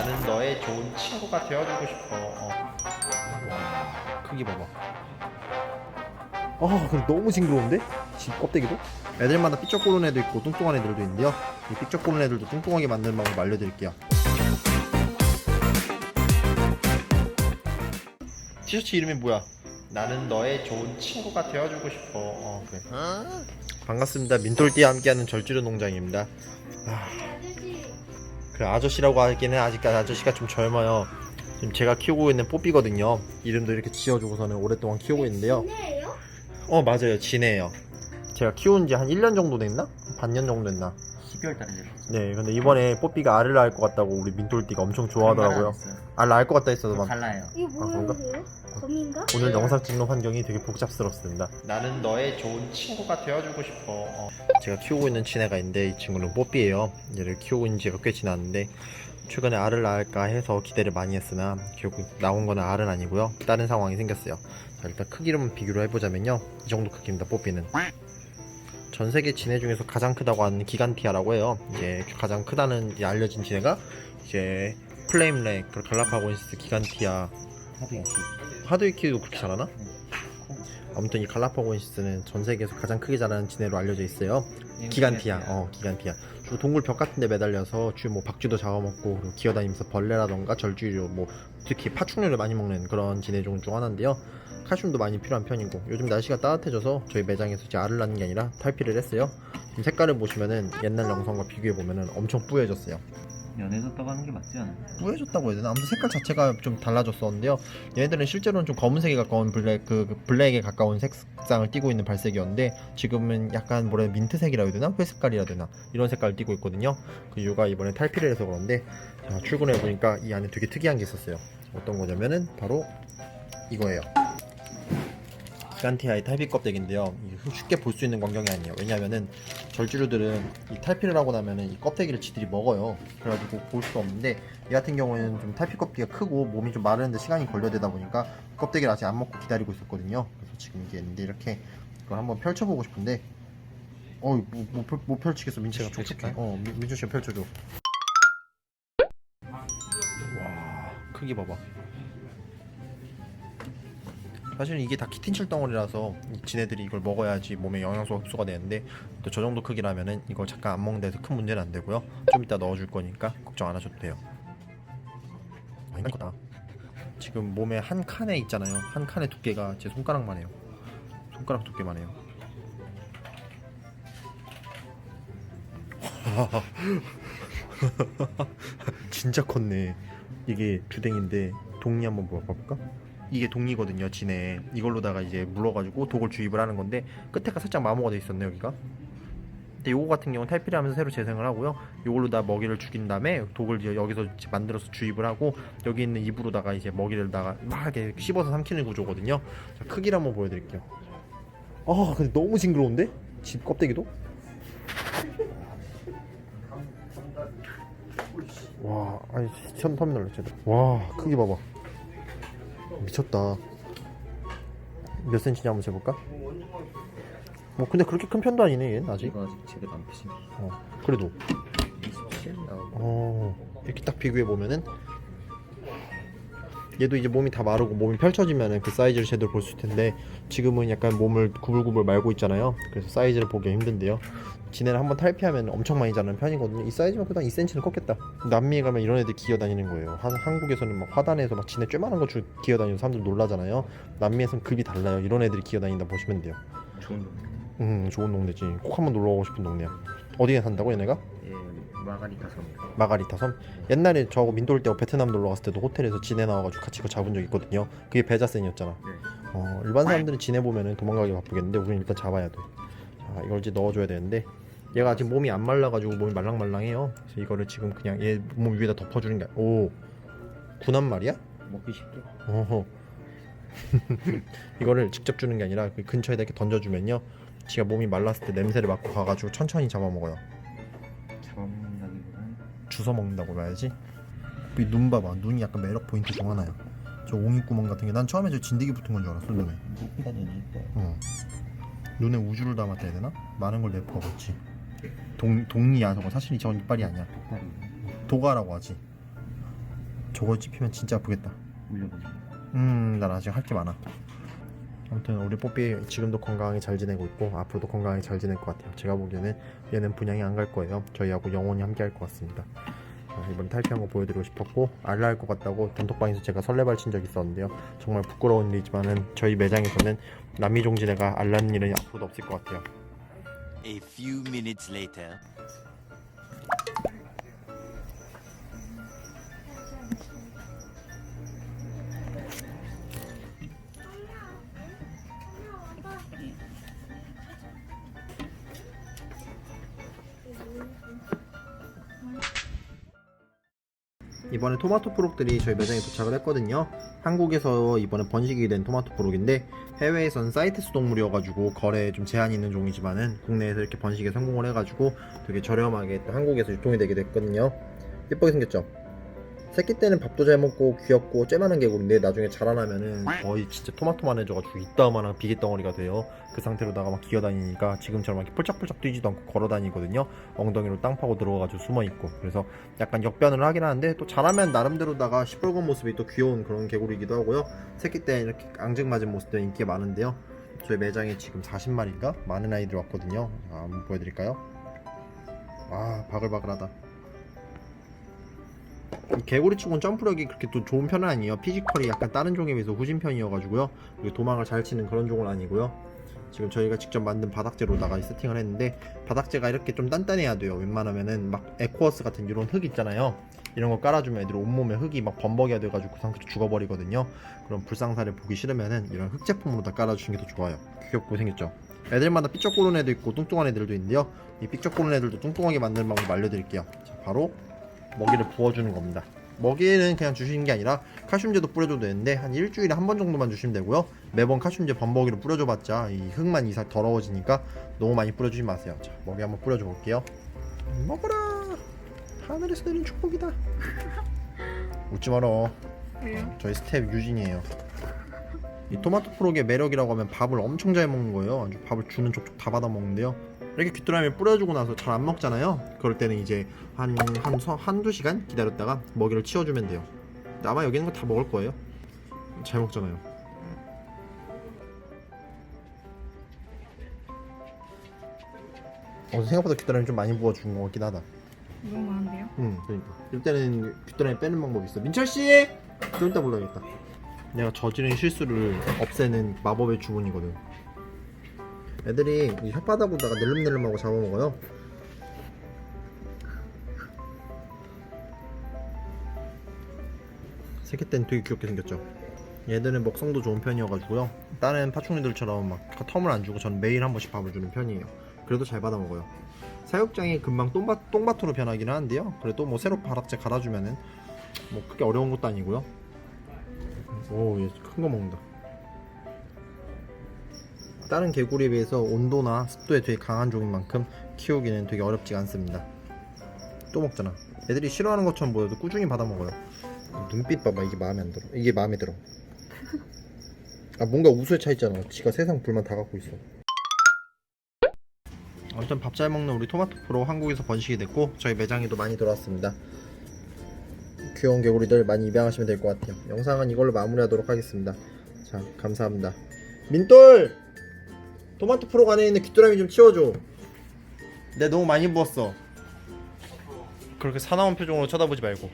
나는 너의 좋은 친구가 되어주고 싶어. 어. 와, 크기 봐봐. 아, 근데 너무 징그러운데? 집 껍데기도? 애들마다 삐쩍 고른 애도 있고 뚱뚱한 애들도 있는데요. 이 삐쩍 고른 애들도 뚱뚱하게 만드는 방법 알려드릴게요. 티셔츠 이름이 뭐야? 나는 너의 좋은 친구가 되어주고 싶어. 어, 그래. 반갑습니다. 민돌띠와 함께하는 절주류 농장입니다. 아, 그 아저씨라고 하기에는 아직까지 아저씨가 좀 젊어요. 지금 제가 키우고 있는 뽀삐거든요. 이름도 이렇게 지어주고서는 오랫동안 키우고 있는데요. 네요? 어 맞아요 진해예요 제가 키운 지 한 1년 정도 됐나? 반년 정도 됐나 12월 달에 됐어. 네 근데 이번에 뽀삐가 알을 낳을 것 같다고 우리 민돌띠가 엄청 좋아하더라고요 알 낳을 것 같다 했어도 막 달라요. 이거 아? 뭐예요? 검인가? 오늘 영상 찍는 환경이 되게 복잡스럽습니다 나는 너의 좋은 친구가 되어주고 싶어 어. 제가 키우고 있는 친애가 있는데 이 친구는 뽀삐예요 얘를 키우고 있는 지가 꽤 지났는데 최근에 알을 낳을까 해서 기대를 많이 했으나 결국 나온 거는 알은 아니고요 다른 상황이 생겼어요 자, 일단 크기로만 비교를 해보자면요 이 정도 크기입니다 뽀삐는 전 세계 진해 중에서 가장 크다고 하는 기간티아라고 해요 이제 가장 크다는 이 알려진 진해가 이제 플레임렉, 그리고 갈라파고니스, 기간티아 하드위치. 하드위키도 그렇게 자라나? 아무튼 이 갈라파고니스는 전 세계에서 가장 크게 자라는 진해로 알려져 있어요. 기간티아, 어 기간티아. 주로 동굴 벽 같은 데 매달려서 주로 뭐 박쥐도 잡아먹고 그리고 기어다니면서 벌레라던가 절주류, 뭐 특히 파충류를 많이 먹는 그런 진해종 중 하나인데요. 칼슘도 많이 필요한 편이고 요즘 날씨가 따뜻해져서 저희 매장에서 이제 알을 낳는 게 아니라 탈피를 했어요. 지금 색깔을 보시면은 옛날 영상과 비교해 보면은 엄청 뿌얘졌어요. 연애도 가는 게 맞지 않아? 뿌얘졌다고 해야 되나? 아무튼 색깔 자체가 좀 달라졌었는데요. 얘네들은 실제로는 좀 검은색에 가까운 블랙, 그, 그 블랙에 가까운 색상을 띠고 있는 발색이었는데 지금은 약간 뭐라 해야 되나? 민트색이라 해야 되나? 회색깔이라 해야 되나? 이런 색깔을 띠고 있거든요. 그 이유가 이번에 탈피를 해서 그런데 자, 출근해 보니까 이 안에 되게 특이한 게 있었어요. 어떤 거냐면은 바로 이거예요. 기간티아의 탈피 껍데기인데요. 쉽게 볼 수 있는 광경이 아니에요. 왜냐하면은 절주류들은 이 탈피를 하고 나면은 이 껍데기를 지들이 먹어요. 그래가지고 볼 수가 없는데 얘 같은 경우에는 좀 탈피 껍데기가 크고 몸이 좀 마르는데 시간이 걸려되다 보니까 껍데기를 아직 안 먹고 기다리고 있었거든요. 그래서 지금 이게 있는데 이렇게 이걸 한번 펼쳐보고 싶은데 어, 뭐, 뭐, 펼- 못 펼치겠어. 민채가 촉촉해. 어, 민- 민주 씨가 펼쳐줘. 와, 크기 봐봐. 사실은 이게 다 키틴칠 덩어리라서 이 지네들이 이걸 먹어야지 몸에 영양소 흡수가 되는데 또 저 정도 크기라면은 이걸 잠깐 안 먹는 데서 큰 문제는 안 되고요. 좀 이따 넣어줄 거니까 걱정 안 하셔도 돼요. 많이 크다. 지금 몸에 한 칸에 있잖아요. 한 칸의 두께가 제 손가락만 해요. 손가락 두께만 해요. 진짜 컸네. 이게 주댕인데 동리 한번 봐볼까? 이게 동리거든요, 진해. 이걸로다가 이제 물어가지고 독을 주입을 하는 건데 끝에가 살짝 마모가 돼 있었네 여기가. 근데 요거 같은 경우는 탈피를 하면서 새로 재생을 하고요. 요걸로 다 먹이를 죽인 다음에 독을 이제 여기서 만들어서 주입을 하고 여기 있는 입으로다가 이제 먹이를 다가 막 이렇게 씹어서 삼키는 구조거든요. 자, 크기를 한번 보여드릴게요. 아, 근데 너무 징그러운데? 집 껍데기도? 와, 아니 천 터미널 제대로. 와, 크기 봐봐. 미쳤다. 몇 센치냐 한번 재볼까? 뭐 근데 그렇게 큰 편도 아니네 얘는 아직. 이거 아직 제대로 안 피신. 어, 그래도 27 나오고. 어, 이렇게 딱 비교해 보면은 얘도 이제 몸이 다 마르고 몸이 펼쳐지면은 그 사이즈를 제대로 볼 수 있을 텐데 지금은 약간 몸을 구불구불 말고 있잖아요. 그래서 사이즈를 보기 힘든데요. 지네를 한번 탈피하면 엄청 많이 자라는 편이거든요. 이 사이즈만 그당 2cm는 컸겠다. 남미에 가면 이런 애들 기어다니는 거예요. 한, 한국에서는 막 화단에서 막 지네 쬐만한 거 주, 기어다니는 사람들 놀라잖아요. 남미에서는 급이 달라요. 이런 애들이 기어다닌다 보시면 돼요. 좋은 동 음, 좋은 동네지. 꼭 한번 놀러 가고 싶은 동네야. 어디에 산다고 얘네가? 예, 마가리타 섬. 마가리타 섬 옛날에 민도 올때 베트남 놀러 갔을 때도 호텔에서 지네 나와가지고 같이 그거 잡은 적 있거든요 그게 베자센이었잖아 네. 어, 일반 사람들은 지네 보면은 도망가기 바쁘겠는데 우리는 일단 잡아야 돼 자, 이걸 이제 넣어줘야 되는데 얘가 아직 몸이 안 말라가지고 몸이 말랑말랑해요 그래서 이거를 지금 그냥 얘 몸 위에다 덮어주는 게오 군한 말이야? 먹기 쉽게. 어허 이거를 직접 주는 게 아니라 그 근처에다 이렇게 던져주면요 지가 몸이 말랐을 때 냄새를 맡고 가가지고 천천히 잡아먹어요 잡아먹는다기보다는 주워 먹는다고 봐야지. 이 눈 봐봐. 눈이 약간 매력 포인트 중 하나야. 저 옹입구멍 같은 게 난 처음에 저 진드기 붙은 건 줄 알았어 눈에. 높이가 눈이 이뻐요. 어. 눈에 우주를 담았다 해야 되나? 많은 걸 내포하고 있지. 동 동리야 저거 사실 저건 이빨이 아니야. 색깔이. 도가라고 하지. 저거 찝히면 진짜 아프겠다 물려보지. 음, 난 아직 할 게 많아. 아무튼 우리 뽀삐 지금도 건강하게 잘 지내고 있고 앞으로도 건강하게 잘 지낼 것 같아요. 제가 보기에는 얘는 분양이 안 갈 거예요. 저희하고 영원히 함께 할 것 같습니다. 자, 이번 탈피한 거 보여드리고 싶었고 알라 할 것 같다고 단톡방에서 제가 설레발 친 적이 있었는데요. 정말 부끄러운 일이지만은 저희 매장에서는 남이종지네가 알라는 일은 앞으로도 없을 것 같아요. A few minutes later. 이번에 토마토 프록들이 저희 매장에 도착을 했거든요. 한국에서 이번에 번식이 된 토마토 프록인데 해외에선 사이테스 동물이어가지고 거래에 좀 제한이 있는 종이지만은 국내에서 이렇게 번식에 성공을 해가지고 되게 저렴하게 또 한국에서 유통이 되게 됐거든요. 예쁘게 생겼죠? 새끼 때는 밥도 잘 먹고 귀엽고 쬐만한 개구리인데 나중에 자라나면은 거의 진짜 토마토만 해져가지고 이따만한 비계 덩어리가 돼요. 그 상태로다가 막 기어다니니까 지금처럼 이렇게 폴짝폴짝 뛰지도 않고 걸어다니거든요. 엉덩이로 땅 파고 들어가가지고 숨어 있고 그래서 약간 역변을 하긴 하는데 또 자라면 나름대로다가 시뻘건 모습이 또 귀여운 그런 개구리이기도 하고요. 새끼 때 이렇게 앙증맞은 모습도 인기가 많은데요. 저희 매장에 지금 40마리인가 많은 아이들이 왔거든요. 자, 한번 보여드릴까요? 와 바글바글하다. 이 개구리 치고는 점프력이 그렇게 또 좋은 편은 아니에요. 피지컬이 약간 다른 종에 비해서 후진 편이어가지고요. 그리고 도망을 잘 치는 그런 종은 아니고요. 지금 저희가 직접 만든 바닥재로다가 이 세팅을 했는데 바닥재가 이렇게 좀 단단해야 돼요. 웬만하면은 막 에코어스 같은 이런 흙 있잖아요. 이런 거 깔아주면 애들 온몸에 흙이 막 범벅이가 돼가지고 그 상태로 죽어버리거든요. 그럼 불상사를 보기 싫으면은 이런 흙 제품으로 다 깔아주는 게 더 좋아요. 귀엽고 생겼죠. 애들마다 삐쩍 고른 애도 있고 뚱뚱한 애들도 있는데요. 이 삐쩍 고른 애들도 뚱뚱하게 만드는 방법 알려드릴게요. 자, 바로 먹이를 부어주는 겁니다. 먹이는 그냥 주시는 게 아니라 칼슘제도 뿌려줘도 되는데 한 일주일에 한 번 정도만 주시면 되고요. 매번 칼슘제 범벅이로 뿌려줘봤자 이 흙만 이상 더러워지니까 너무 많이 뿌려주지 마세요. 자, 먹이 한번 뿌려줘 볼게요. 먹어라. 하늘에서 내린 축복이다. 웃지 마라. 왜요? 저희 스텝 유진이에요. 이 토마토 프록의 매력이라고 하면 밥을 엄청 잘 먹는 거예요. 아주 밥을 주는 족족 다 받아 먹는데요. 이렇게 귀뚜라미 뿌려주고 나서 잘 안 먹잖아요. 그럴 때는 이제 한, 한, 서- 한두 시간 기다렸다가 먹이를 치워주면 돼요. 아마 여기 있는 거 다 먹을 거예요. 잘 먹잖아요. 어, 생각보다 귀뚜라미 좀 많이 부어준 것 같긴 하다. 너무 많은데요? 응, 그러니까. 일단은 귀뚜라미 빼는 방법이 있어. 민철 씨, 좀 이따 불러야겠다. 내가 저지른 실수를 없애는 마법의 주문이거든. 애들이 이 혓바닥으로다가 낼름낼름하고 잡아먹어요. 새끼 때는 되게 귀엽게 생겼죠. 얘들은 먹성도 좋은 편이어가지고요. 다른 파충류들처럼 막 텀을 안 주고 전 매일 한 번씩 밥을 주는 편이에요. 그래도 잘 받아 먹어요. 사육장이 금방 똥밭, 똥밭으로 변하기는 하는데요. 그래도 뭐 새로 바닥재 갈아주면은 뭐 크게 어려운 것도 아니고요. 오, 얘 큰 거 먹는다. 다른 개구리에 비해서 온도나 습도에 되게 강한 종인 만큼 키우기는 되게 어렵지가 않습니다. 또 먹잖아. 애들이 싫어하는 것처럼 보여도 꾸준히 받아 먹어요. 눈빛 봐봐, 이게 마음에 안 들어. 이게 마음에 들어. 아, 뭔가 우수에 차 있잖아. 지가 세상 불만 다 갖고 있어. 아무튼 밥 잘 먹는 우리 토마토 프로 한국에서 번식이 됐고 저희 매장에도 많이 들어왔습니다. 귀여운 개구리들 많이 입양하시면 될 것 같아요. 영상은 이걸로 마무리하도록 하겠습니다. 자, 감사합니다. 민돌! 토마토 프로 안에 있는 귀뚜라미 좀 치워줘. 내 너무 많이 부었어. 그렇게 사나운 표정으로 쳐다보지 말고.